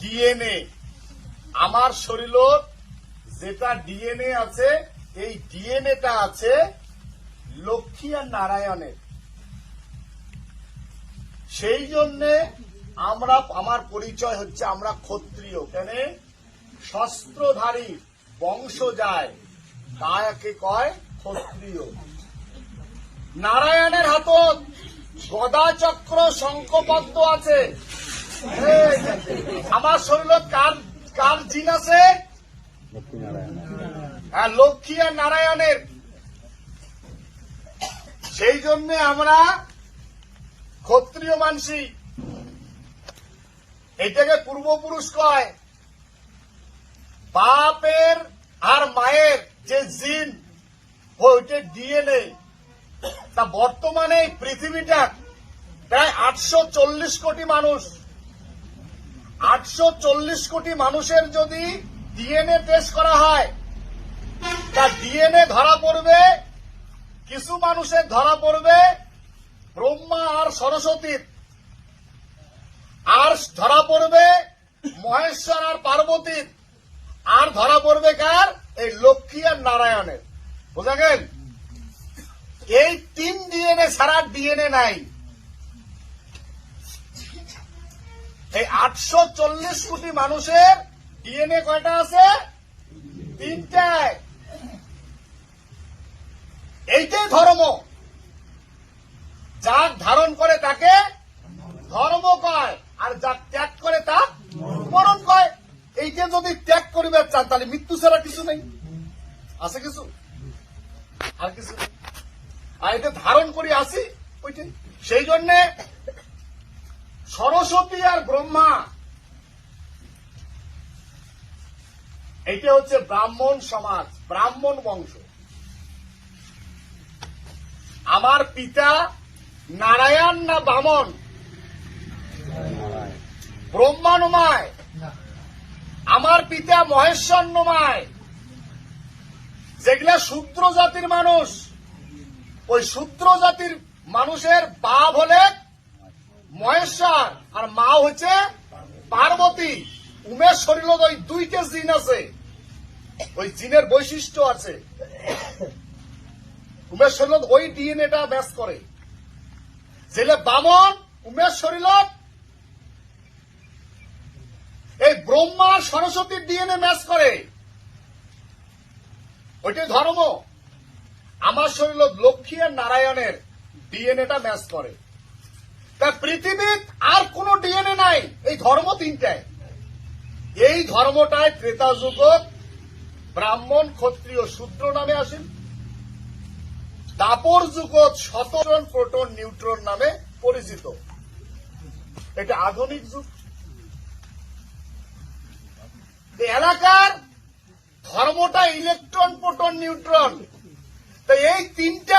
DNA. আমার শরীরত যেটা DNA আছে, এই ডিএনএটা আছে লক্ষ্মী আর নারায়ণের। সেই জন্যে আমরা, আমার পরিচয় হচ্ছে আমরা ক্ষত্রিয়। কেন? শস্ত্রধারী বংশ যায় তাকে কয় ক্ষত্রিয়। নারায়ণের হাতত গদা চক্র শঙ্খপদ্ম আছে। আমার শরীরত কার কার জিন আছে? হ্যাঁ লক্ষ্মী আর নারায়ণের। সেই জন্য আমরা ক্ষত্রিয় মানসি। এটাকে পূর্বপুরুষ কয়। বাপের আর মায়ের যে জিন ওইটা ডিএনএ। তা বর্তমানে এই পৃথিবীটা প্রায় আটশো চল্লিশ কোটি মানুষ। আটশো চল্লিশ কোটি মানুষের যদি ডিএনএ টেস্ট করা হয়, তা ডিএনএ ধরা পড়বে, কিছু মানুষের ধরা পড়বে, ব্রহ্মা আর সরস্বতীর আর ধরা পড়বে, মহেশ্বর আর পার্বতীর আর ধরা পড়বে কার? এই লক্ষ্মী আর নারায়ণের। বোঝা গেল? এই তিন ডিএনএ ছাড়া ডিএনএ নাই। এই আটশো চল্লিশ কোটি মানুষের ডিএনএ কয়টা আছে? তিনটায় এইটাই ধর্ম। যার ধারণ করে তাকে ধর্ম কয়, আর যার ত্যাগ করে তা মরণ কয়। এইটা যদি ত্যাগ করিবে চান, তাহলে মৃত্যু ছাড়া কিছু নেই। আছে কিছু? আর কিছু আর এটা ধারণ করি আসি, ওইটাই। সেই জন্যে সরস্বতী আর ব্রহ্মা। এইটা হচ্ছে ব্রাহ্মণ সমাজ, ব্রাহ্মণ বংশ। আমার পিতা নারায়ণ না বামন? ব্রহ্মানুমায়। আমার পিতা মহেশ্বর নমায় যেগুলা শূদ্র জাতির মানুষ, ওই শূদ্র জাতির মানুষের বাপ হলে মহেশ্বর আর মা হচ্ছে পার্বতী। উমেশ শরীর ওই দুইটা জিন আছে। ওই জিনের বৈশিষ্ট্য আছে। উমেশ শরীর ওই ডিএনএটা ম্যাচ করে। যেলে বামন, উমেশ শরীর এই ব্রহ্মা সরস্বতীর ডিএনএ ম্যাচ করে। ওইটাই ধর্ম। আমার শরীর লক্ষ্মী আর নারায়ণের ডিএনএটা ম্যাচ করে। তা পৃথিবীর আর কোন ডিএনএ নাই। এই ধর্ম তিনটায়। এই ধর্মটায় ত্রেতা যুগত ব্রাহ্মণ, ক্ষত্রিয়, শূদ্র নামে আসেন। দাপর যুগত শতজন প্রোটন, নিউট্রন নামে পরিচিত। এটা আধুনিক যুগ। এলাকার ধর্মটা ইলেকট্রন, প্রোটন, নিউট্রন। তো এই তিনটা